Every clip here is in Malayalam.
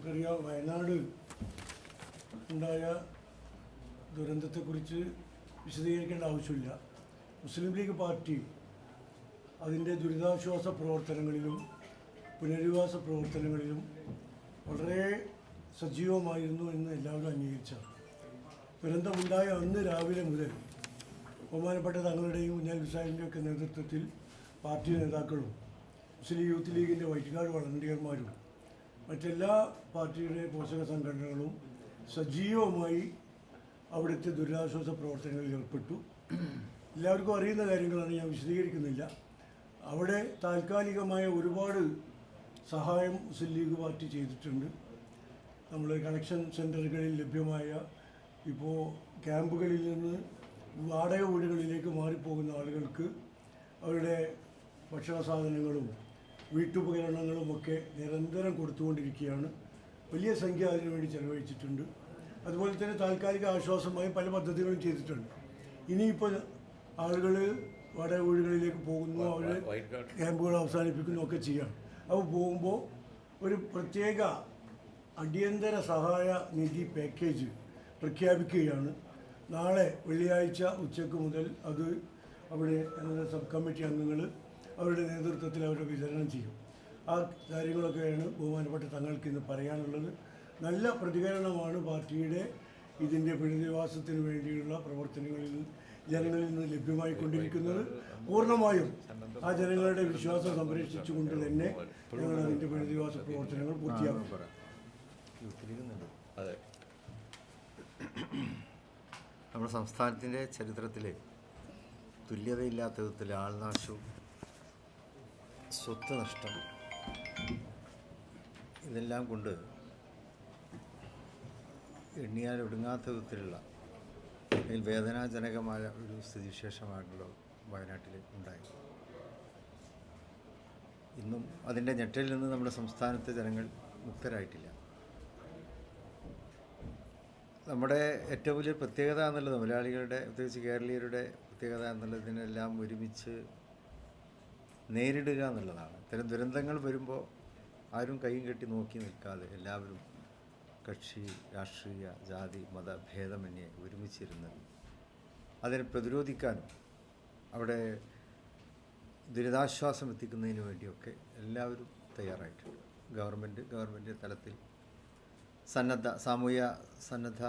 നമുക്കറിയാം വയനാട് ഉണ്ടായ ദുരന്തത്തെക്കുറിച്ച് വിശദീകരിക്കേണ്ട ആവശ്യമില്ല. മുസ്ലിം ലീഗ് പാർട്ടി അതിന്റെ ദുരിതാശ്വാസ പ്രവർത്തനങ്ങളിലും പുനരധിവാസ പ്രവർത്തനങ്ങളിലും വളരെ സജീവമായിരുന്നു എന്ന് എല്ലാവരും അംഗീകരിച്ചാണ്. ദുരന്തമുണ്ടായ അന്ന് രാവിലെ മുതൽ ബഹുമാനപ്പെട്ട തങ്ങളുടെയും സാഹിബിന്റെ ഒക്കെ നേതൃത്വത്തിൽ പാർട്ടി നേതാക്കളും മുസ്ലിം യൂത്ത് ലീഗിന്റെ വൈറ്റുകാട് വളണ്ടിയർമാരും മറ്റെല്ലാ പാർട്ടിയുടെ പോഷക സംഘടനകളും സജീവമായി അവിടുത്തെ ദുരിതാശ്വാസ പ്രവർത്തനങ്ങളിൽ ഏർപ്പെട്ടു. എല്ലാവർക്കും അറിയുന്ന കാര്യങ്ങളാണ് ഞാൻ വിശദീകരിക്കുന്നില്ല. അവിടെ താൽക്കാലികമായ ഒരുപാട് സഹായം മുസ്ലിം ലീഗ് പാർട്ടി ചെയ്തിട്ടുണ്ട്. നമ്മൾ കണക്ഷൻ സെന്ററുകളിൽ ലഭ്യമായ ഇപ്പോൾ ക്യാമ്പുകളിൽ നിന്ന് വാടക വീടുകളിലേക്ക് മാറിപ്പോകുന്ന ആളുകൾക്ക് അവരുടെ ഭക്ഷണ സാധനങ്ങളും വീട്ടുപകരണങ്ങളും ഒക്കെ നിരന്തരം കൊടുത്തുകൊണ്ടിരിക്കുകയാണ്. വലിയ സംഖ്യ അതിനുവേണ്ടി ചെലവഴിച്ചിട്ടുണ്ട്. അതുപോലെ തന്നെ താൽക്കാലിക ആശ്വാസമായി പല പദ്ധതികളും ചെയ്തിട്ടുണ്ട്. ഇനിയിപ്പോൾ ആളുകൾ വട വീടുകളിലേക്ക് പോകുന്നു അവർ ക്യാമ്പുകൾ അവസാനിപ്പിക്കുന്നു ഒക്കെ ചെയ്യാം അപ്പോൾ പോകുമ്പോൾ ഒരു പ്രത്യേക അടിയന്തര സഹായ നിധി പാക്കേജ് പ്രഖ്യാപിക്കുകയാണ്. നാളെ വെള്ളിയാഴ്ച ഉച്ചയ്ക്ക് മുതൽ അത് അവിടെ സബ് കമ്മിറ്റി അംഗങ്ങൾ അവരുടെ നേതൃത്വത്തിൽ അവർ വിതരണം ചെയ്യും. ആ കാര്യങ്ങളൊക്കെയാണ് ബഹുമാനപ്പെട്ട തങ്ങൾക്ക് ഇന്ന് പറയാനുള്ളത്. നല്ല പ്രതികരണമാണ് പാർട്ടിയുടെ ഇതിന്റെ പുനരധിവാസത്തിന് വേണ്ടിയുള്ള പ്രവർത്തനങ്ങളിൽ ജനങ്ങളിൽ നിന്ന് ലഭ്യമായിക്കൊണ്ടിരിക്കുന്നത് പൂർണമായും ആ ജനങ്ങളുടെ വിശ്വാസം സംരക്ഷിച്ചുകൊണ്ട് തന്നെ ഞങ്ങൾ അതിന്റെ പുനരധിവാസ പ്രവർത്തനങ്ങൾ പൂർത്തിയാക്കും. അതെ. നമ്മുടെ സംസ്ഥാനത്തിന്റെ ചരിത്രത്തിൽ തുല്യതയില്ലാത്ത വിധത്തിൽ ആൾനാശവും സ്വത്ത് നഷ്ടം. ഇതെല്ലാം കൊണ്ട് എണ്ണിയാൽ ഒടുങ്ങാത്ത വിധത്തിലുള്ള അല്ലെങ്കിൽ വേദനാജനകമായ ഒരു സ്ഥിതിവിശേഷമാണല്ലോ വയനാട്ടിൽ ഉണ്ടായി. ഇന്നും അതിന്റെ ഞെട്ടലിൽ നിന്ന് നമ്മുടെ സംസ്ഥാനത്തെ ജനങ്ങൾ മുക്തരായിട്ടില്ല. നമ്മുടെ ഏറ്റവും വലിയ പ്രത്യേകത എന്നുള്ളത് മലയാളികളുടെ പ്രത്യേകിച്ച് കേരളീയരുടെ പ്രത്യേകത എന്നുള്ളതിനെല്ലാം ഒരുമിച്ച് നേരിടുക എന്നുള്ളതാണ്. ഇത്തരം ദുരന്തങ്ങൾ വരുമ്പോൾ ആരും കൈയും കെട്ടി നോക്കി നിൽക്കാതെ എല്ലാവരും കക്ഷി രാഷ്ട്രീയ ജാതി മത ഭേദമന്യേ ഒരുമിച്ചിരുന്ന് അതിനെ പ്രതിരോധിക്കാനും അവിടെ ദുരിതാശ്വാസം എത്തിക്കുന്നതിന് വേണ്ടിയൊക്കെ എല്ലാവരും തയ്യാറായിട്ടുണ്ട്. ഗവൺമെന്റ് ഗവൺമെന്റ് തലത്തിൽ സന്നദ്ധ സാമൂഹ്യ സന്നദ്ധ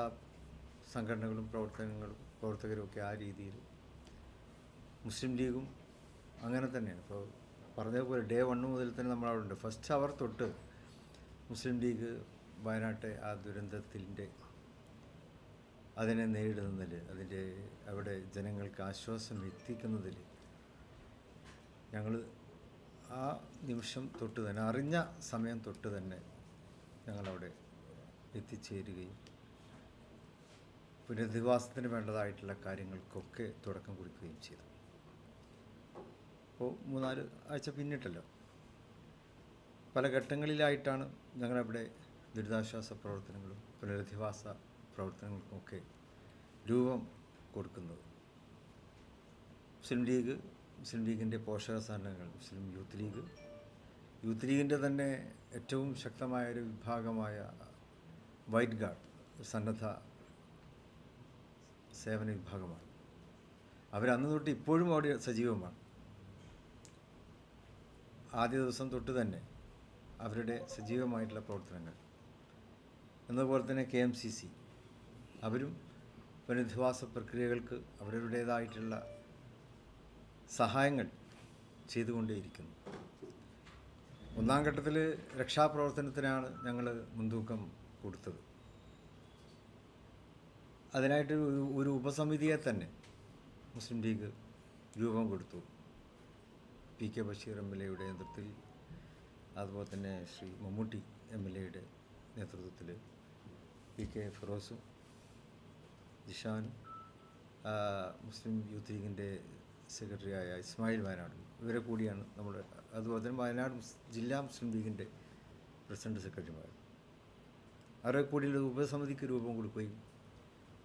സംഘടനകളും പ്രവർത്തനങ്ങളും പ്രവർത്തകരും ഒക്കെ ആ രീതിയിൽ മുസ്ലിം ലീഗും അങ്ങനെ തന്നെയാണ്. ഇപ്പോൾ പറഞ്ഞതുപോലെ ഡേ വണ്ണ് മുതൽ തന്നെ നമ്മൾ അവിടെ ഉണ്ട് ഫസ്റ്റ് അവർ തൊട്ട് മുസ്ലിം ലീഗ് വയനാട്ടെ ആ ദുരന്തത്തിന്റെ അതിനെ നേരിടുന്നതിൽ അതിന്റെ അവിടെ ജനങ്ങൾക്ക് ആശ്വാസം എത്തിക്കുന്നതിൽ ഞങ്ങൾ ആ നിമിഷം തൊട്ട് തന്നെ അറിഞ്ഞ സമയം തൊട്ട് തന്നെ ഞങ്ങളവിടെ എത്തിച്ചേരുകയും പുനരധിവാസത്തിന് വേണ്ടതായിട്ടുള്ള കാര്യങ്ങൾക്കൊക്കെ തുടക്കം കുറിക്കുകയും ചെയ്തു. അപ്പോൾ മൂന്നാൽ ആഴ്ച പിന്നിട്ടല്ലോ. പല ഘട്ടങ്ങളിലായിട്ടാണ് ഞങ്ങളവിടെ ദുരിതാശ്വാസ പ്രവർത്തനങ്ങളും പുനരധിവാസ പ്രവർത്തനങ്ങൾക്കുമൊക്കെ രൂപം കൊടുക്കുന്നത്. മുസ്ലിം ലീഗ് മുസ്ലിം ലീഗിന്റെ പോഷക സംഘടനകൾ മുസ്ലിം യൂത്ത് ലീഗ്. യൂത്ത് ലീഗിന്റെ തന്നെ ഏറ്റവും ശക്തമായ ഒരു വിഭാഗമായ വൈറ്റ് ഗാർഡ് സന്നദ്ധ സേവന വിഭാഗമാണ്. അവരന്ന് തൊട്ട് ഇപ്പോഴും അവിടെ സജീവമാണ്. ആദ്യ ദിവസം തൊട്ട് തന്നെ അവരുടെ സജീവമായിട്ടുള്ള പ്രവർത്തനങ്ങൾ. എന്നതുപോലെ തന്നെ കെ എം സി സി. അവരും പുനരധിവാസ പ്രക്രിയകൾക്ക് അവരുടേതായിട്ടുള്ള സഹായങ്ങൾ ചെയ്തുകൊണ്ടേയിരിക്കുന്നു. ഒന്നാം ഘട്ടത്തിൽ രക്ഷാപ്രവർത്തനത്തിനാണ് ഞങ്ങൾ മുൻതൂക്കം കൊടുത്തത്. അതിനായിട്ട് ഒരു ഉപസമിതിയെ തന്നെ മുസ്ലിം ലീഗ് രൂപം കൊടുത്തു. P K Basheer M L എയുടെ നേതൃത്വത്തിൽ അതുപോലെ തന്നെ ശ്രീ മമ്മൂട്ടി എം എൽ എയുടെ നേതൃത്വത്തിൽ പി കെ ഫിറോസും ജിഷാനും മുസ്ലിം യൂത്ത് ലീഗിന്റെ സെക്രട്ടറിയായ ഇസ്മായിൽ വയനാട് ഇവരെ കൂടിയാണ് നമ്മൾ അതുപോലെ തന്നെ വയനാട് ജില്ലാ മുസ്ലിം ലീഗിന്റെ പ്രസിഡന്റ് സെക്രട്ടറിമാർ. അവരെ കൂടി ഒരു ഉപസമിതിക്ക് രൂപം കൊടുക്കുകയും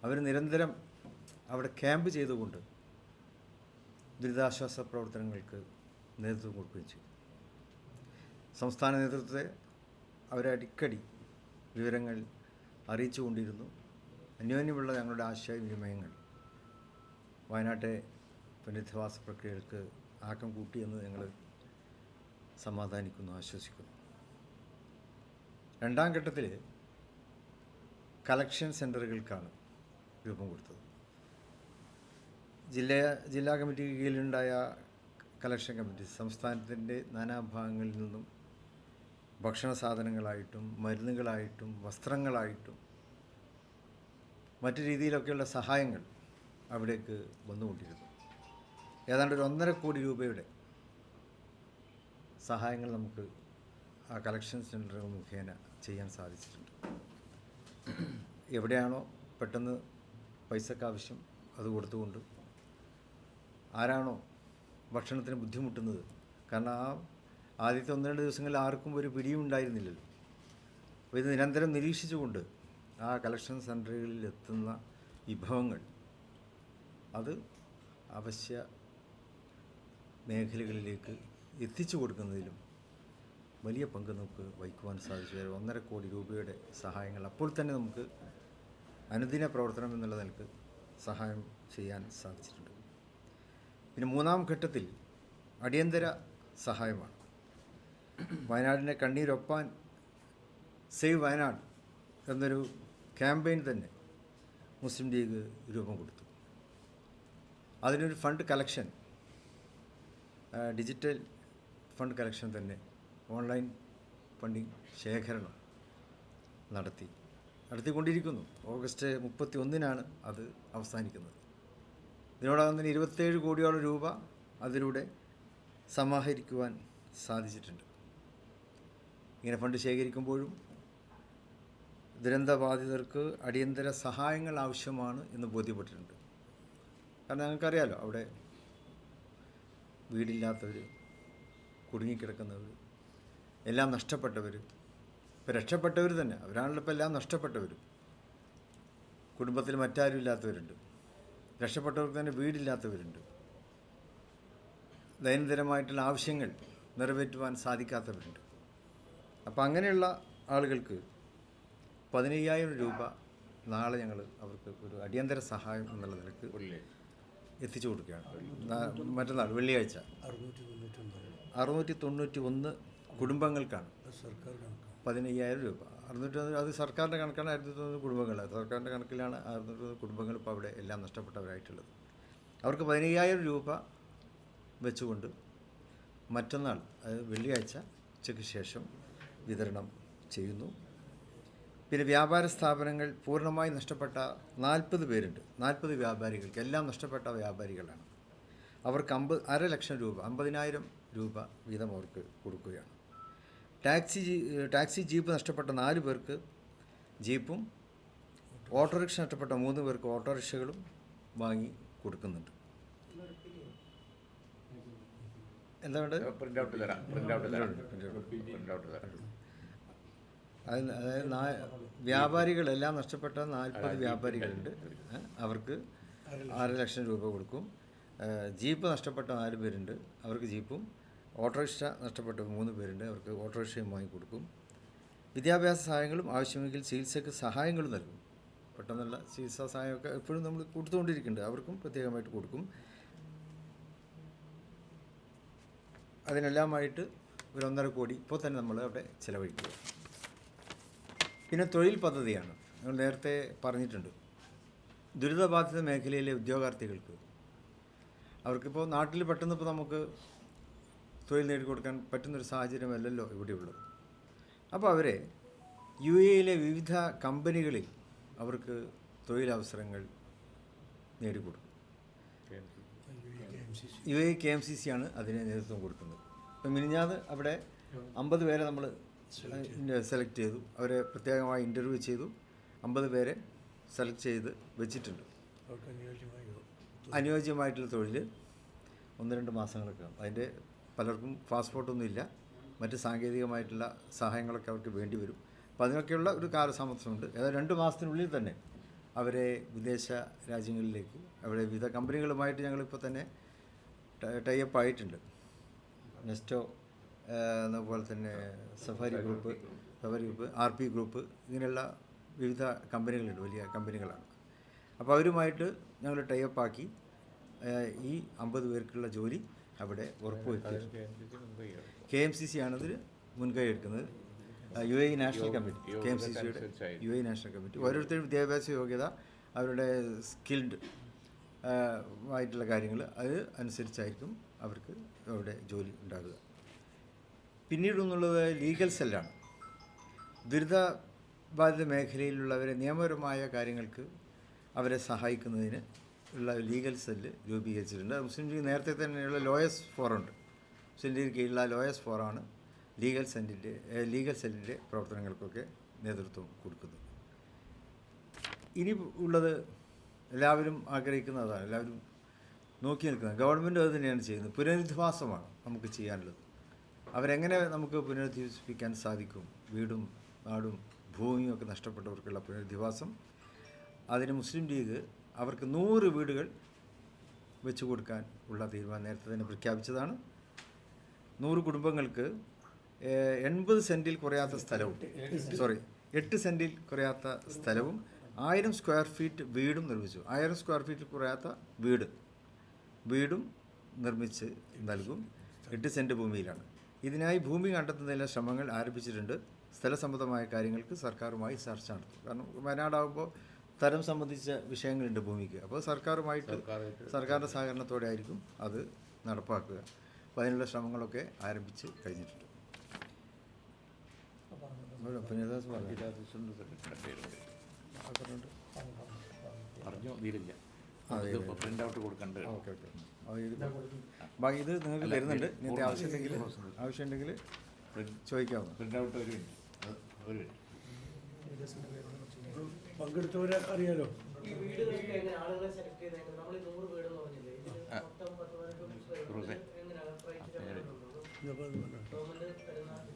അവർ നിരന്തരം അവിടെ ക്യാമ്പ് ചെയ്തുകൊണ്ട് ദുരിതാശ്വാസ പ്രവർത്തനങ്ങൾക്ക് നേതൃത്വം കൊടുക്കുകയും ചെയ്തു. സംസ്ഥാന നേതൃത്വത്തെ അവരെ അടിക്കടി വിവരങ്ങൾ അറിയിച്ചു കൊണ്ടിരുന്നു. അന്യോന്യമുള്ള ഞങ്ങളുടെ ആശയവിനിമയങ്ങൾ വയനാട്ടെ പുനരധിവാസ പ്രക്രിയകൾക്ക് ആക്കം കൂട്ടിയെന്ന് ഞങ്ങൾ സമാധാനിക്കുന്നു ആശ്വസിക്കുന്നു. രണ്ടാം ഘട്ടത്തിൽ കളക്ഷൻ സെന്ററുകൾക്കാണ് രൂപം കൊടുത്തത്. ജില്ലാ ജില്ലാ കമ്മിറ്റിക്ക് കീഴിലുണ്ടായ കളക്ഷൻ കമ്മിറ്റി സംസ്ഥാനത്തിന്റെ നാനാഭാഗങ്ങളിൽ നിന്നും ഭക്ഷണ സാധനങ്ങളായിട്ടും മരുന്നുകളായിട്ടും വസ്ത്രങ്ങളായിട്ടും മറ്റു രീതിയിലൊക്കെയുള്ള സഹായങ്ങൾ അവിടേക്ക് വന്നുകൊണ്ടിരുന്നു. ഏതാണ്ട് ഒരു ഒന്നര കോടി രൂപയുടെ സഹായങ്ങൾ നമുക്ക് ആ കളക്ഷൻ സെന്ററുകൾ മുഖേന ചെയ്യാൻ സാധിച്ചിട്ടുണ്ട്. എവിടെയാണോ പെട്ടെന്ന് പൈസക്ക് ആവശ്യം അത് കൊടുത്തുകൊണ്ട് ആരാണോ ഭക്ഷണത്തിന് ബുദ്ധിമുട്ടുന്നത്. കാരണം ആ ആദ്യത്തെ ഒന്ന് രണ്ട് ദിവസങ്ങളിൽ ആർക്കും ഒരു പിടിയും ഉണ്ടായിരുന്നില്ലല്ലോ. അപ്പോൾ ഇത് നിരന്തരം നിരീക്ഷിച്ചുകൊണ്ട് ആ കളക്ഷൻ സെന്ററുകളിൽ എത്തുന്ന വിഭവങ്ങൾ അത് അവശ്യ മേഖലകളിലേക്ക് എത്തിച്ചു കൊടുക്കുന്നതിലും വലിയ പങ്ക് നമുക്ക് വഹിക്കുവാൻ സാധിച്ചു. ഒന്നര കോടി രൂപയുടെ സഹായങ്ങൾ അപ്പോൾ തന്നെ നമുക്ക് അനുദിന പ്രവർത്തനം എന്നുള്ള നിലയ്ക്ക് സഹായം ചെയ്യാൻ സാധിച്ചിട്ടുണ്ട്. പിന്നെ മൂന്നാം ഘട്ടത്തിൽ അടിയന്തര സഹായമാണ്. വയനാടിനെ കണ്ണീരൊപ്പാൻ സേവ് വയനാട് എന്നൊരു ക്യാമ്പയിൻ തന്നെ മുസ്ലിം ലീഗ് രൂപം കൊടുത്തു. അതിനൊരു fund collection digital fund collection തന്നെ ഓൺലൈൻ ഫണ്ടിങ് ശേഖരണം നടത്തി നടത്തിക്കൊണ്ടിരിക്കുന്നു. ഓഗസ്റ്റ് മുപ്പത്തി ഒന്നിനാണ് അത് അവസാനിക്കുന്നത്. ഇതിനോടകം തന്നെ ഇരുപത്തേഴ് കോടിയോളം രൂപ അതിലൂടെ സമാഹരിക്കുവാൻ സാധിച്ചിട്ടുണ്ട്. ഇങ്ങനെ ഫണ്ട് ശേഖരിക്കുമ്പോഴും ദുരന്തബാധിതർക്ക് അടിയന്തര സഹായങ്ങൾ ആവശ്യമാണ് എന്ന് ബോധ്യപ്പെട്ടിട്ടുണ്ട്. കാരണം ഞങ്ങൾക്കറിയാലോ അവിടെ വീടില്ലാത്തവർ കുടുങ്ങിക്കിടക്കുന്നവർ എല്ലാം നഷ്ടപ്പെട്ടവർ ഇപ്പോൾ രക്ഷപ്പെട്ടവർ തന്നെ അവരാണല്ലോ ഇപ്പോൾ എല്ലാം നഷ്ടപ്പെട്ടവർ കുടുംബത്തിൽ മറ്റാരും ഇല്ലാത്തവരുണ്ട് രക്ഷപ്പെട്ടവർക്ക് തന്നെ വീടില്ലാത്തവരുണ്ട്. ദൈനംദിനമായിട്ടുള്ള ആവശ്യങ്ങൾ നിറവേറ്റുവാൻ സാധിക്കാത്തവരുണ്ട്. അപ്പോൾ അങ്ങനെയുള്ള ആളുകൾക്ക് പതിനയ്യായിരം രൂപ നാളെ ഞങ്ങൾ അവർക്ക് ഒരു അടിയന്തര സഹായം എന്നുള്ള നിലയ്ക്ക് എത്തിച്ചു കൊടുക്കുകയാണ്. മറ്റന്നാൾ വെള്ളിയാഴ്ച. അറുന്നൂറ്റി തൊണ്ണൂറ്റി ഒന്ന് കുടുംബങ്ങൾക്കാണ്. പതിനയ്യായിരം രൂപ. അറുന്നൂറ്റി അത് സർക്കാരിന്റെ കണക്കാണ് ആയിരത്തി തൊണ്ണൂറ് കുടുംബങ്ങൾ. സർക്കാരിന്റെ കണക്കിലാണ് അറുന്നൂറ്റി ഒന്ന് കുടുംബങ്ങൾ ഇപ്പോൾ അവിടെ എല്ലാം നഷ്ടപ്പെട്ടവരായിട്ടുള്ളത്. അവർക്ക് പതിനയ്യായിരം രൂപ വെച്ചുകൊണ്ട് മറ്റന്നാൾ വെള്ളിയാഴ്ച ഉച്ചയ്ക്ക് ശേഷം വിതരണം ചെയ്യുന്നു. പിന്നെ വ്യാപാര സ്ഥാപനങ്ങൾ പൂർണമായി നഷ്ടപ്പെട്ട നാൽപ്പത് പേരുണ്ട്. നാൽപ്പത് വ്യാപാരികൾക്ക് എല്ലാം നഷ്ടപ്പെട്ട വ്യാപാരികളാണ്. അവർക്ക് അമ്പത് അര ലക്ഷം രൂപ അമ്പതിനായിരം രൂപ വീതം അവർക്ക് കൊടുക്കുകയാണ്. ടാക്സി ടാക്സി ജീപ്പ് നഷ്ടപ്പെട്ട നാല് പേർക്ക് ജീപ്പും ഓട്ടോറിക്ഷ നഷ്ടപ്പെട്ട മൂന്ന് പേർക്ക് ഓട്ടോറിക്ഷകളും വാങ്ങി കൊടുക്കുന്നുണ്ട്. എന്താ വേണ്ടത്? പ്രിന്റ് ഔട്ട് തരാം. പ്രിന്റ് ഔട്ട് തരാം പ്രിന്റ് ഔട്ട് തരാം. അത് അതായത് വ്യാപാരികളെല്ലാം നഷ്ടപ്പെട്ട നാൽപ്പത് വ്യാപാരികളുണ്ട്. അവർക്ക് ആറ് ലക്ഷം രൂപ കൊടുക്കും. ജീപ്പ് നഷ്ടപ്പെട്ട നാല് പേരുണ്ട്. അവർക്ക് ജീപ്പും ഓട്ടോറിക്ഷ നഷ്ടപ്പെട്ട മൂന്ന് പേരുണ്ട്. അവർക്ക് ഓട്ടോറിക്ഷയും വാങ്ങി കൊടുക്കും. വിദ്യാഭ്യാസ സഹായങ്ങളും ആവശ്യമെങ്കിൽ ചികിത്സയ്ക്ക് സഹായങ്ങളും നൽകും. പെട്ടെന്നുള്ള ചികിത്സാ സഹായമൊക്കെ എപ്പോഴും നമ്മൾ കൊടുത്തുകൊണ്ടിരിക്കുന്നുണ്ട്. അവർക്കും പ്രത്യേകമായിട്ട് കൊടുക്കും. അതിനെല്ലാമായിട്ട് ഒരു ഒന്നര കോടി ഇപ്പോൾ തന്നെ നമ്മൾ അവിടെ ചിലവഴിക്കുക. പിന്നെ തൊഴിൽ പദ്ധതിയാണ്. നമ്മൾ നേരത്തെ പറഞ്ഞിട്ടുണ്ട്. ദുരിതബാധിത മേഖലയിലെ ഉദ്യോഗാർത്ഥികൾക്ക് അവർക്കിപ്പോൾ നാട്ടിൽ പെട്ടെന്ന് ഇപ്പോൾ നമുക്ക് തൊഴിൽ നേടിക്കൊടുക്കാൻ പറ്റുന്നൊരു സാഹചര്യമല്ലല്ലോ ഇവിടെയുള്ളത്. അപ്പോൾ അവരെ യു എയിലെ വിവിധ കമ്പനികളിൽ അവർക്ക് തൊഴിലവസരങ്ങൾ നേടിക്കൊടുക്കും. U A K M C C ആണ് അതിന് നേതൃത്വം കൊടുക്കുന്നത്. ഇപ്പം മിനിഞ്ഞാത് അവിടെ അമ്പത് പേരെ നമ്മൾ സെലക്ട് ചെയ്തു. അവരെ പ്രത്യേകമായി ഇന്റർവ്യൂ ചെയ്തു. അമ്പത് പേരെ സെലക്ട് ചെയ്ത് വെച്ചിട്ടുണ്ട്. അനുയോജ്യമായിട്ടുള്ള തൊഴിൽ ഒന്ന് രണ്ട് മാസങ്ങളൊക്കെ അതിന്റെ പലർക്കും പാസ്പോർട്ടൊന്നും ഇല്ല മറ്റ് സാങ്കേതികമായിട്ടുള്ള സഹായങ്ങളൊക്കെ അവർക്ക് വേണ്ടി വരും അപ്പോൾ അതിനൊക്കെയുള്ള ഒരു കാലതാമസമുണ്ട്. ഏതാ രണ്ട് മാസത്തിനുള്ളിൽ തന്നെ അവരെ വിദേശ രാജ്യങ്ങളിലേക്ക് അവിടെ വിവിധ കമ്പനികളുമായിട്ട് ഞങ്ങളിപ്പോൾ തന്നെ ടൈപ്പ് ആയിട്ടുണ്ട് നെസ്റ്റോ അതുപോലെ തന്നെ Safari group Safari group R P group ഇങ്ങനെയുള്ള വിവിധ കമ്പനികളുണ്ട്. വലിയ കമ്പനികളാണ്. അപ്പോൾ അവരുമായിട്ട് ഞങ്ങൾ ടൈപ്പ് ആക്കി ഈ അമ്പത് പേർക്കുള്ള ജോലി അവിടെ ഉറപ്പുവരുത്തി കെ എം സി സി ആണതിൽ മുൻകൈ എടുക്കുന്നത്. U A national committee K M C സിയുടെ യു എ നാഷണൽ കമ്മിറ്റി. ഓരോരുത്തരും വിദ്യാഭ്യാസ യോഗ്യത അവരുടെ സ്കിൽഡ് ആയിട്ടുള്ള കാര്യങ്ങൾ അത് അനുസരിച്ചായിരിക്കും അവർക്ക് അവിടെ ജോലി ഉണ്ടാകുക പിന്നീടെന്നുള്ളത് ലീഗൽ സെല്ലാണ്. ദുരിതബാധിത മേഖലയിലുള്ളവരെ നിയമപരമായ കാര്യങ്ങൾക്ക് അവരെ സഹായിക്കുന്നതിന് ഉള്ള ലീഗൽ സെല്ല് രൂപീകരിച്ചിട്ടുണ്ട്. മുസ്ലിം ലീഗ് നേരത്തെ തന്നെയുള്ള ലോയസ് ഫോറുണ്ട് മുസ്ലിം ലീഗ് കീഴിലുള്ള ലോയസ് ഫോറാണ് ലീഗൽ സെല്ലിന്റെ ലീഗൽ സെല്ലിന്റെ പ്രവർത്തനങ്ങൾക്കൊക്കെ നേതൃത്വം കൊടുക്കുന്നത്. ഇനി ഉള്ളത് എല്ലാവരും ആഗ്രഹിക്കുന്നതാണ് എല്ലാവരും നോക്കി നിൽക്കുന്നത്. ഗവൺമെന്റ് അത് തന്നെയാണ് ചെയ്യുന്നത്. പുനരധിവാസമാണ് നമുക്ക് ചെയ്യാനുള്ളത്. അവരെങ്ങനെ നമുക്ക് പുനരധിവസിപ്പിക്കാൻ സാധിക്കും? വീടും നാടും ഭൂമിയും ഒക്കെ നഷ്ടപ്പെട്ടവർക്കുള്ള പുനരധിവാസം. അതിന് മുസ്ലിം ലീഗ് അവർക്ക് നൂറ് വീടുകൾ വെച്ചു കൊടുക്കാൻ ഉള്ള തീരുമാനം നേരത്തെ തന്നെ പ്രഖ്യാപിച്ചതാണ്. നൂറ് കുടുംബങ്ങൾക്ക് എൺപത് സെന്റിൽ കുറയാത്ത സ്ഥലവും സോറി എട്ട് സെന്റിൽ കുറയാത്ത സ്ഥലവും ആയിരം സ്ക്വയർ ഫീറ്റ് വീടും നിർമ്മിച്ചു. ആയിരം സ്ക്വയർ ഫീറ്റ് കുറയാത്ത വീട് വീടും നിർമ്മിച്ച് നൽകും എട്ട് സെന്റ് ഭൂമിയിലാണ്. ഇതിനായി ഭൂമി കണ്ടെത്തുന്നതിനുള്ള ശ്രമങ്ങൾ ആരംഭിച്ചിട്ടുണ്ട്. സ്ഥലസംബന്ധമായ കാര്യങ്ങൾക്ക് സർക്കാരുമായി ചർച്ച നടത്തും. കാരണം വയനാടാകുമ്പോൾ തരം സംബന്ധിച്ച വിഷയങ്ങളുണ്ട് ഭൂമിക്ക്. അപ്പോൾ സർക്കാരുമായിട്ട് സർക്കാരിന്റെ സഹകരണത്തോടെ ആയിരിക്കും അത് നടപ്പാക്കുക. അപ്പോൾ അതിനുള്ള ശ്രമങ്ങളൊക്കെ ആരംഭിച്ച് കഴിഞ്ഞിട്ടുണ്ട്. പറഞ്ഞു. ഇത് പ്രിന്റ് ഔട്ട് കൊടുക്കണ്ട്. Okay okay. അപ്പോൾ ഇത് ബാക്കി ഇത് നിങ്ങൾക്ക് വരുന്നുണ്ട് നിങ്ങൾക്ക് ആവശ്യമുണ്ടെങ്കിൽ ആവശ്യമുണ്ടെങ്കിൽ ചോദിക്കാവുന്ന പ്രിന്റ് ഔട്ട് ഒരു മിനിറ്റ്. ഒരു minute. പങ്കെടുത്തവരെ അറിയാലോ.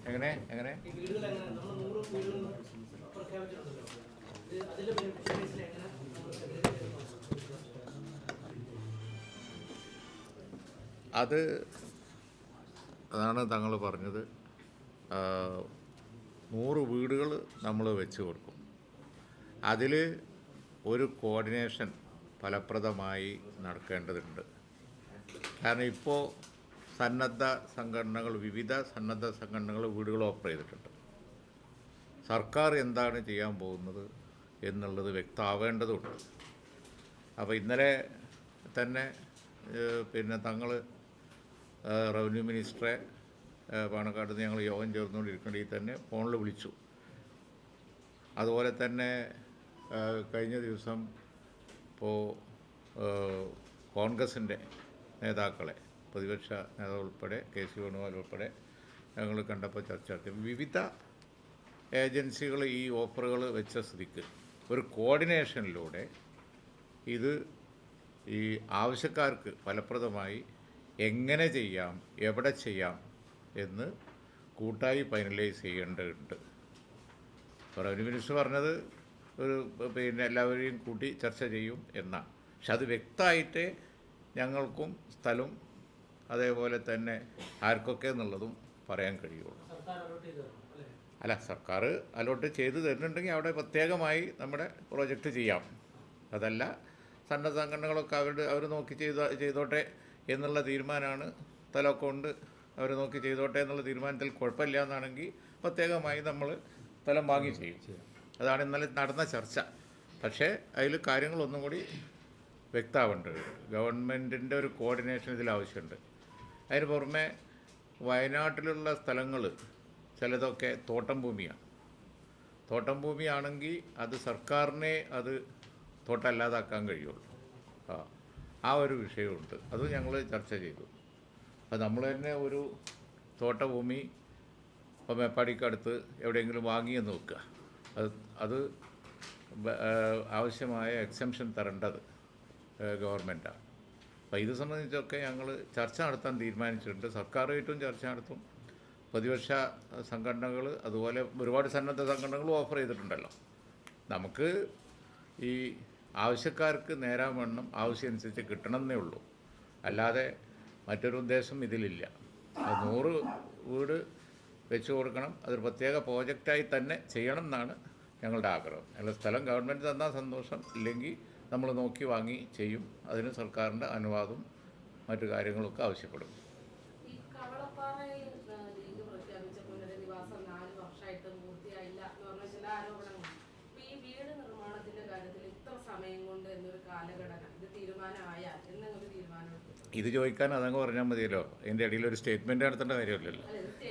എങ്ങനെ എങ്ങനെ അത് അതാണ് തങ്ങൾ പറഞ്ഞത്. നൂറ് വീടുകൾ നമ്മൾ വെച്ച് കൊടുക്കും. അതിൽ ഒരു കോർഡിനേഷൻ ഫലപ്രദമായി നടക്കേണ്ടതുണ്ട്. കാരണം ഇപ്പോൾ സന്നദ്ധ സംഘടനകൾ വിവിധ സന്നദ്ധ സംഘടനകൾ വീടുകൾ ഓഫർ ചെയ്തിട്ടുണ്ട്. സർക്കാർ എന്താണ് ചെയ്യാൻ പോകുന്നത് എന്നുള്ളത് വ്യക്തമാവേണ്ടതുണ്ട്. അപ്പോൾ ഇന്നലെ തന്നെ പിന്നെ തങ്ങൾ റവന്യൂ മിനിസ്റ്ററെ പാണക്കാട് നിന്ന് ഞങ്ങൾ യോഗം ചേർന്നുകൊണ്ടിരിക്കേണ്ടി തന്നെ ഫോണിൽ വിളിച്ചു. അതുപോലെ തന്നെ കഴിഞ്ഞ ദിവസം ഇപ്പോൾ കോൺഗ്രസിന്റെ നേതാക്കളെ പ്രതിപക്ഷ നേതാവ് ഉൾപ്പെടെ കെ സി വേണുഗോപാൽ ഉൾപ്പെടെ ഞങ്ങൾ കണ്ടപ്പോൾ ചർച്ച നടത്തി. വിവിധ ഏജൻസികൾ ഈ ഓഫറുകൾ വെച്ച സ്ഥിതിക്ക് ഒരു കോർഡിനേഷനിലൂടെ ഇത് ഈ ആവശ്യക്കാർക്ക് ഫലപ്രദമായി എങ്ങനെ ചെയ്യാം എവിടെ ചെയ്യാം എന്ന് കൂട്ടായി ഫൈനലൈസ് ചെയ്യേണ്ടതുണ്ട്. റവന്യൂ മിനിസ്റ്റർ പറഞ്ഞത് ഒരു പിന്നെ എല്ലാവരെയും കൂട്ടി ചർച്ച ചെയ്യും എന്നാണ് പക്ഷെ അത് വ്യക്തമായിട്ട് ഞങ്ങൾക്കും സ്ഥലം അതേപോലെ തന്നെ ആർക്കൊക്കെ എന്നുള്ളതും പറയാൻ കഴിയുള്ളൂ. അല്ല സർക്കാർ അലോട്ട് ചെയ്ത് തരുന്നുണ്ടെങ്കിൽ അവിടെ പ്രത്യേകമായി നമ്മുടെ പ്രോജക്റ്റ് ചെയ്യാം. അതല്ല സന്നദ്ധ സംഘടനകളൊക്കെ അവരുടെ അവർ നോക്കി ചെയ്ത ചെയ്തോട്ടെ എന്നുള്ള തീരുമാനമാണ്. സ്ഥലമൊക്കെ ഉണ്ട് അവർ നോക്കി ചെയ്തോട്ടെ എന്നുള്ള തീരുമാനത്തിൽ കുഴപ്പമില്ല എന്നാണെങ്കിൽ പ്രത്യേകമായി നമ്മൾ സ്ഥലം വാങ്ങി ചെയ്യും. അതാണ് ഇന്നലെ നടന്ന ചർച്ച. പക്ഷേ അതിൽ കാര്യങ്ങളൊന്നും കൂടി വ്യക്തമാവേണ്ടത് ഗവൺമെന്റിന്റെ ഒരു കോർഡിനേഷൻ ഇതിൽ ആവശ്യമുണ്ട്. അതിന് പുറമെ വയനാട്ടിലുള്ള സ്ഥലങ്ങൾ ചിലതൊക്കെ തോട്ടം ഭൂമിയാണ് തോട്ടം ഭൂമിയാണെങ്കിൽ അത് സർക്കാരിനെ അത് തോട്ടമല്ലാതാക്കാൻ കഴിയുള്ളൂ. ആ ആ ഒരു വിഷയമുണ്ട്. അത് ഞങ്ങൾ ചർച്ച ചെയ്തു. അത് നമ്മൾ തന്നെ ഒരു തോട്ടഭൂമി ഇപ്പോൾ മേപ്പാടിക്കടുത്ത് എവിടെയെങ്കിലും വാങ്ങിയെന്ന് നോക്കുക. അത് അത് ആവശ്യമായ എക്സംഷൻ തരേണ്ടത് ഗവൺമെന്റാണ് അപ്പോൾ ഇത് സംബന്ധിച്ചൊക്കെ ഞങ്ങൾ ചർച്ച നടത്താൻ തീരുമാനിച്ചിട്ടുണ്ട്. സർക്കാരുമായിട്ടും ചർച്ച നടത്തും. പ്രതിപക്ഷ സംഘടനകൾ അതുപോലെ ഒരുപാട് സന്നദ്ധ സംഘടനകളും ഓഫർ ചെയ്തിട്ടുണ്ടല്ലോ. നമുക്ക് ഈ ആവശ്യക്കാർക്ക് നേരാൻ വണ്ണം ആവശ്യമനുസരിച്ച് കിട്ടണമെന്നേ ഉള്ളൂ. അല്ലാതെ മറ്റൊരു ഉദ്ദേശം ഇതിലില്ല. നൂറ് വീട് വെച്ച് കൊടുക്കണം. അതൊരു പ്രത്യേക പ്രോജക്റ്റായി തന്നെ ചെയ്യണം എന്നാണ് ഞങ്ങളുടെ ആഗ്രഹം. ഞങ്ങളുടെ സ്ഥലം ഗവൺമെന്റ് തന്നാൽ സന്തോഷം. ഇല്ലെങ്കിൽ നമ്മൾ നോക്കി വാങ്ങി ചെയ്യും. അതിന് സർക്കാരിന്റെ അനുവാദം മറ്റു കാര്യങ്ങളൊക്കെ ആവശ്യപ്പെടും ഈ കവളപ്പാറയിൽ ആ, ലീഗ് പ്രഖ്യാപിച്ച പുനരധിവാസം നാല് വർഷമായിട്ടും പൂർത്തിയായില്ല എന്ന് പറഞ്ഞ ചില ആരോപണങ്ങൾ അപ്പൊ ഈ വീട് നിർമ്മാണത്തിന്റെ കാര്യത്തിൽ ഇത്ര സമയം കൊണ്ട് എന്നൊരു കാലഘടന ഇത് തീരുമാനമായാൽ എന്നൊരു തീരുമാനം എടുത്തു ഇത് ചോദിക്കാൻ അതങ്ങ് പറഞ്ഞാൽ മതിയല്ലോ. ഇതിന്റെ ഇടയിൽ ഒരു സ്റ്റേറ്റ്മെന്റ് നടത്തേണ്ട കാര്യമില്ലല്ലോ.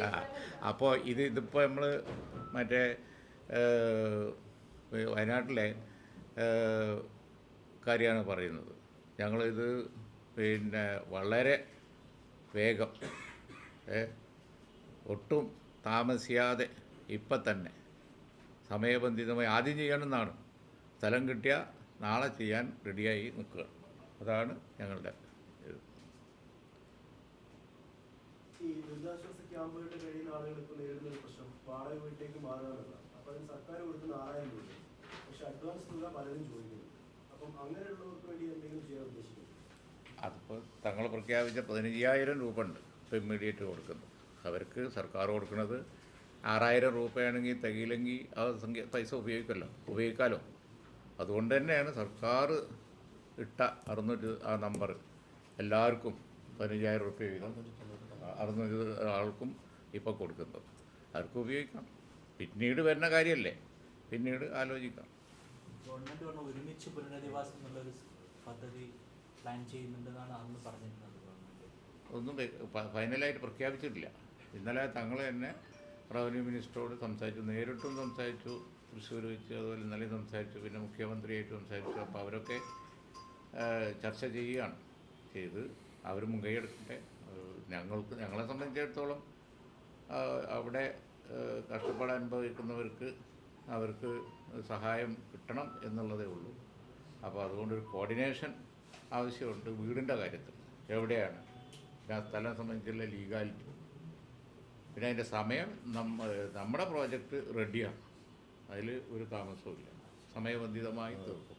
ആ അപ്പോൾ ഇത് ഇതിപ്പോൾ നമ്മൾ മറ്റേ വയനാട്ടിലെ കാര്യമാണ് പറയുന്നത്. ഞങ്ങളിത് പിന്നെ വളരെ വേഗം ഒട്ടും താമസിയാതെ ഇപ്പം തന്നെ സമയബന്ധിതമായി ആദ്യം ചെയ്യണമെന്നാണ് സ്ഥലം കിട്ടിയാൽ നാളെ ചെയ്യാൻ റെഡിയായി നിൽക്കുക അതാണ് ഞങ്ങളുടെ ഇത് ഈ ദുരിതാശ്വാസ ക്യാമ്പുകളിൽ കഴിയുന്ന ആളുകൾ ഇപ്പോൾ നേരിടുന്ന ഒരു പ്രശ്നം വാടക വീട്ടിലേക്ക് മാറുക എന്നുള്ളതാണ് അപ്പോൾ അതിന് സർക്കാർ കൊടുക്കുന്ന ആറായിരം രൂപ. പക്ഷെ അഡ്വാൻസ് തുക പലരും ചോദിക്കുന്നു. അപ്പം അങ്ങനെയുള്ളവർക്ക് വേണ്ടി എന്തെങ്കിലും ചെയ്യാൻ ഉദ്ദേശിക്കുന്നു? അതിപ്പോൾ തങ്ങൾ പ്രഖ്യാപിച്ച പതിനഞ്ചായിരം രൂപ ഉണ്ട് ഇപ്പോൾ ഇമ്മീഡിയറ്റ് കൊടുക്കുന്നു. അവർക്ക് സർക്കാർ കൊടുക്കുന്നത് ആറായിരം രൂപയാണെങ്കിൽ തികയില്ലെങ്കിൽ ആ സംഖ്യ പൈസ ഉപയോഗിക്കല്ലോ ഉപയോഗിക്കാമല്ലോ അതുകൊണ്ട് തന്നെയാണ് സർക്കാർ ഇട്ട അറുന്നൂറ്റി ആ നമ്പർ എല്ലാവർക്കും പതിനഞ്ചായിരം രൂപ വീതം. അറുന്നൂറ് ആൾക്കും ഇപ്പോൾ കൊടുക്കുന്നത്. അവർക്ക് ഉപയോഗിക്കാം. പിന്നീട് വരുന്ന കാര്യമല്ലേ പിന്നീട് ആലോചിക്കാം. ഗവൺമെന്റ് പറഞ്ഞ ഒരുമിച്ച് പുനരധിവാസം എന്നുള്ളൊരു പദ്ധതി പ്ലാൻ ചെയ്യുന്നുണ്ടെന്നാണ് അന്ന് പറഞ്ഞിരുന്നത് ഒന്നും ഫൈനലായിട്ട് പ്രഖ്യാപിച്ചിട്ടില്ല. ഇന്നലെ തങ്ങൾ തന്നെ റവന്യൂ മിനിസ്റ്ററോട് സംസാരിച്ചു നേരിട്ടും സംസാരിച്ചു തൃശ്ശൂർ വെച്ച് അതുപോലെ ഇന്നലെ സംസാരിച്ചു പിന്നെ മുഖ്യമന്ത്രിയായിട്ട് സംസാരിച്ചു. അപ്പോൾ അവരൊക്കെ ചർച്ച ചെയ്യുകയാണ്. ചെയ്ത് അവർ മുൻകൈ എടുക്കട്ടെ. ഞങ്ങൾക്ക് ഞങ്ങളെ സംബന്ധിച്ചിടത്തോളം അവിടെ കഷ്ടപ്പാട് അനുഭവിക്കുന്നവർക്ക് അവർക്ക് സഹായം കിട്ടണം എന്നുള്ളതേ ഉള്ളൂ. അപ്പോൾ അതുകൊണ്ടൊരു കോർഡിനേഷൻ ആവശ്യമുണ്ട് വീടിന്റെ കാര്യത്തിൽ. എവിടെയാണ്? പിന്നെ ആ സ്ഥലം സംബന്ധിച്ചുള്ള ലീഗാലിറ്റി. പിന്നെ അതിന്റെ സമയം നമ്മ നമ്മുടെ പ്രോജക്റ്റ് റെഡിയാണ്. അതിൽ ഒരു താമസവും ഇല്ല. സമയബന്ധിതമായി തീർക്കും.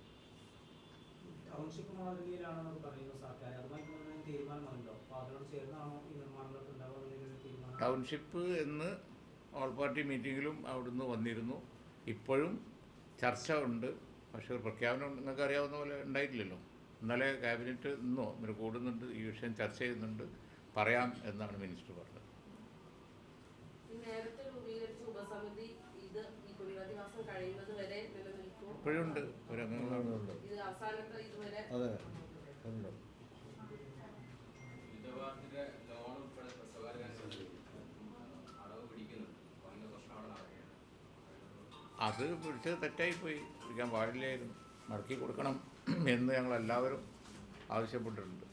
ടൗൺഷിപ്പ് മാതൃകയിലാണെന്നൊക്കെ പറയുന്നു സർക്കാർ അതുമായി തീരുമാനമുണ്ടോ? ടൗൺഷിപ്പ് എന്ന് ഓൾ പാർട്ടി മീറ്റിങ്ങിലും അവിടുന്ന് വന്നിരുന്നു. ഇപ്പോഴും ചർച്ച ഉണ്ട്. പക്ഷേ ഒരു പ്രഖ്യാപനം നിങ്ങൾക്ക് അറിയാവുന്ന പോലെ ഉണ്ടായിട്ടില്ലല്ലോ. ഇന്നലെ ക്യാബിനറ്റ് ഇന്നോ ഇവർ കൂടുന്നുണ്ട് ഈ വിഷയം ചർച്ച ചെയ്യുന്നുണ്ട്. പറയാം എന്നാണ് മിനിസ്റ്റർ പറഞ്ഞത്. ഈ നേരത്തെ അതെ. ഉപസമിതി മിതവാദിന്റെ ലോൺ ഉൾപ്പെടെ ബാങ്കുകളിൽ അടവ് പിടിക്കുന്നുണ്ട്. അത് പിടിച്ചത് തെറ്റായിപ്പോയി. പിടിക്കാൻ പാടില്ലായിരുന്നു മടക്കി കൊടുക്കണം എന്ന് ഞങ്ങൾ എല്ലാവരും ആവശ്യപ്പെട്ടിട്ടുണ്ട്.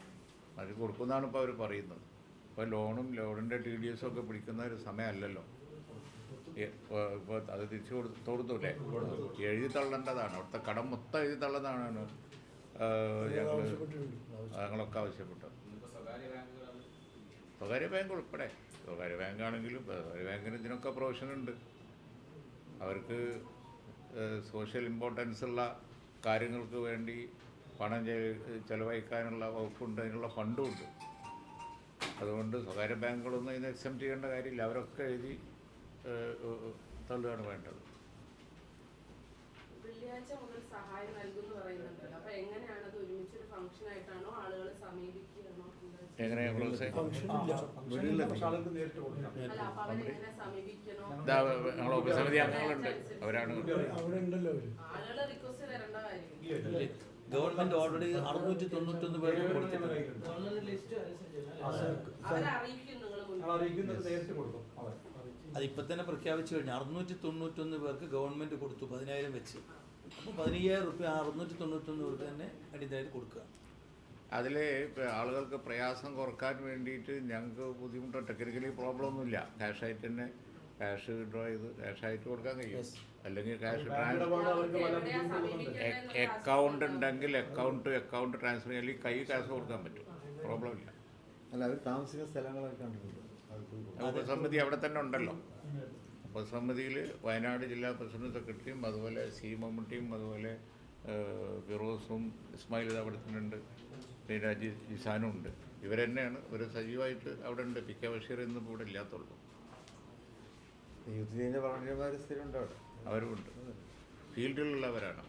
മടക്കി കൊടുക്കുന്നതാണ് ഇപ്പോൾ അവർ പറയുന്നത്. ഇപ്പോൾ ലോണും ലോണിന്റെ ടി ഡി എസും ഒക്കെ പിടിക്കുന്ന ഒരു സമയമല്ലല്ലോ. ഇപ്പോൾ അത് തിരിച്ചു കൊടുത്ത് കൊടുത്തൂല്ലേ എഴുതി തള്ളേണ്ടതാണ്. അവിടുത്തെ കടം മൊത്തം എഴുതി തള്ളതാണ് ഞങ്ങൾ ആവശ്യപ്പെട്ടിട്ടുണ്ട്. ഞങ്ങളൊക്കെ ആവശ്യപ്പെട്ടത് സ്വകാര്യ ബാങ്ക് ഉൾപ്പെടെ. സ്വകാര്യ ബാങ്കാണെങ്കിലും സ്വകാര്യ ബാങ്കിന് ഇതിനൊക്കെ പ്രൊവിഷൻ ഉണ്ട്. അവർക്ക് സോഷ്യൽ ഇമ്പോർട്ടൻസ് ഉള്ള കാര്യങ്ങൾക്ക് വേണ്ടി പണം ചെലവഴിക്കാനുള്ള വകുപ്പുണ്ട് അതിനുള്ള ഫണ്ടും ഉണ്ട് അതുകൊണ്ട് സ്വകാര്യ ബാങ്കുകളൊന്നും ഇതിന് എക്സെപ്റ്റ് ചെയ്യേണ്ട കാര്യമില്ല. അവരൊക്കെ എഴുതി തള്ളുകയാണ് വേണ്ടത്. വെള്ളിയാഴ്ച മുതൽ സഹായം നൽകുന്നു പറയുന്നുണ്ട് അപ്പൊ അത് ഒരുമിച്ചൊരു ഫംഗ്ഷൻ ആയിട്ടാണോ ആളുകളെ സമീപിക്കുകയാണോ എന്താ ചെയ്യുക? എങ്ങനെയാണ് ക്ലോസ് ഫംഗ്ഷൻ ഇല്ല അല്ല അപ്പൊ ഇതാ ഞങ്ങൾ ഉപസമിതി അംഗങ്ങളുണ്ട്. അവരാണ് അവിടെ ഉണ്ടല്ലോ ആളുകളെ റിക്വസ്റ്റ് തരേണ്ട കാര്യം. ഗവൺമെന്റ് ഓൾറെഡി അറുന്നൂറ്റി തൊണ്ണൂറ്റൊന്ന് പേർക്ക് കൊടുത്തിട്ടുണ്ട്. അത് ഇപ്പം തന്നെ പ്രഖ്യാപിച്ചു കഴിഞ്ഞു. അറുന്നൂറ്റി തൊണ്ണൂറ്റൊന്ന് പേർക്ക് ഗവൺമെന്റ് കൊടുത്തു പതിനായിരം വെച്ച്. അപ്പോൾ പതിനയ്യായിരം റുപ്യ അറുന്നൂറ്റി തൊണ്ണൂറ്റൊന്ന് പേർക്ക് തന്നെ അടിയന്തരമായിട്ട് കൊടുക്കുക. അതിൽ ആളുകൾക്ക് പ്രയാസം കുറയ്ക്കാൻ വേണ്ടിയിട്ട് ഞങ്ങൾക്ക് ബുദ്ധിമുട്ടോ. ടെക്നിക്കലി പ്രോബ്ലം ഒന്നുമില്ല ക്യാഷായിട്ട് തന്നെ ക്യാഷ് വിഡ്രോ ചെയ്ത് ക്യാഷായിട്ട് കൊടുക്കാൻ കഴിയും. അല്ലെങ്കിൽ ക്യാഷ് അക്കൗണ്ട് ഉണ്ടെങ്കിൽ അക്കൗണ്ട് അക്കൗണ്ട് ട്രാൻസ്ഫർ ചെയ്യാൻ അല്ലെങ്കിൽ കൈ ക്യാഷ് കൊടുക്കാൻ പറ്റും. പ്രോബ്ലം ഇല്ല അല്ല അവർ താമസിക്കുന്ന സ്ഥലങ്ങളൊക്കെ. ഉപസമിതി അവിടെ തന്നെ ഉണ്ടല്ലോ. ഉപസമിതിയിൽ വയനാട് ജില്ലാ പ്രസിഡന്റ് സെക്രട്ടറിയും അതുപോലെ സി മമ്മൂട്ടിയും അതുപോലെ ഫിറോസും ഇസ്മായിൽ ഇത് അവിടെ തന്നെ ഉണ്ട്. പിന്നെ ജി ജിസാനും ഉണ്ട് ഇവർ തന്നെയാണ് ഒരു സജീവമായിട്ട് അവിടെ ഉണ്ട് പി കെ ബഷീർ എന്നും ഇവിടെ ഇല്ലാത്തുള്ളൂ. യൂത്ത് സ്ഥിരം ഉണ്ട് അവിടെ. അവരുമുണ്ട്. ഫീൽഡിലുള്ളവരാണ്.